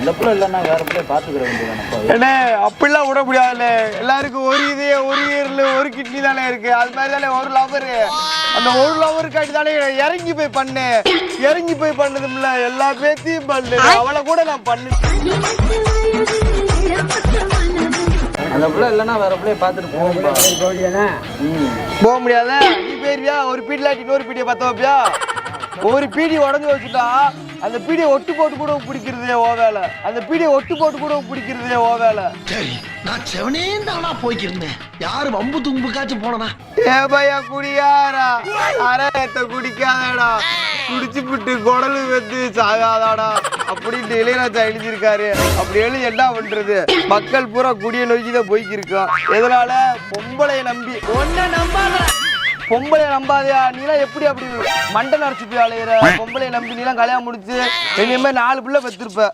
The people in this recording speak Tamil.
அந்த பிள்ளை இல்லைன்னா வேற பிள்ளை பார்த்துக்கிற வேண்டியதானப்பா அண்ணே அப்படிலாம் விட முடியாதுல்ல எல்லாருக்கும் ஒரு இது ஒரு ஈரல் ஒரு கிட்னி தானே இருக்கு. அது மாதிரி தானே ஒரு லவர் அந்த ஒரு லவருக்காட்டி தானே இறங்கி போய் பண்ணேன் இறங்கி போய் பண்ணதும்ல எல்லா பேத்தையும் பண்ணு. அவளை கூட நான் பண்ணு. அந்த பிள்ளை இல்லைன்னா வேற பிள்ளைய பார்த்துட்டு போகும்பா ம். போக முடியாத? நீ போயிருவியா? ஒரு பீடிலாட்டி இன்னொரு பீடியை பத்த வைப்பியா? ஒரு பீடி உடஞ்சு வச்சுட்டா அந்த பீடியை ஒட்டு போட்டு கூட பிடிக்கிறதே ஓ வேலை. அந்த பீடியை ஒட்டு போட்டு கூட பிடிக்கிறதே ஓ வேலை. சரி நான் செவனே தானா போய்க்கிருந்தேன். யாரு வம்பு தும்புக்காச்சும் போனனா ஏ பையா குடியாரா? அரேத்த குடிக்காதடா. குடிச்சு விட்டு குடலு வெந்து சாகாதாடா. அப்படின்னு இளையராஜா எழுதியிருக்காரு. அப்படி எழுதி என்ன பண்றது? மக்கள் பூரா குடியை நோக்கி தான் போய்க்கு இருக்கோம் எதனால? பொம்பளைய நம்பி. ஒன்ன நம்பாத. பொம்பளைய நம்பாதியா? நீலாம் எப்படி அப்படி மண்டை நரைச்சு போய் அலையிற? பொம்பளை நம்பி நீலாம் கல்யாணம் முடிச்சு இனிமே நாலு பிள்ளை பெற்றிருப்ப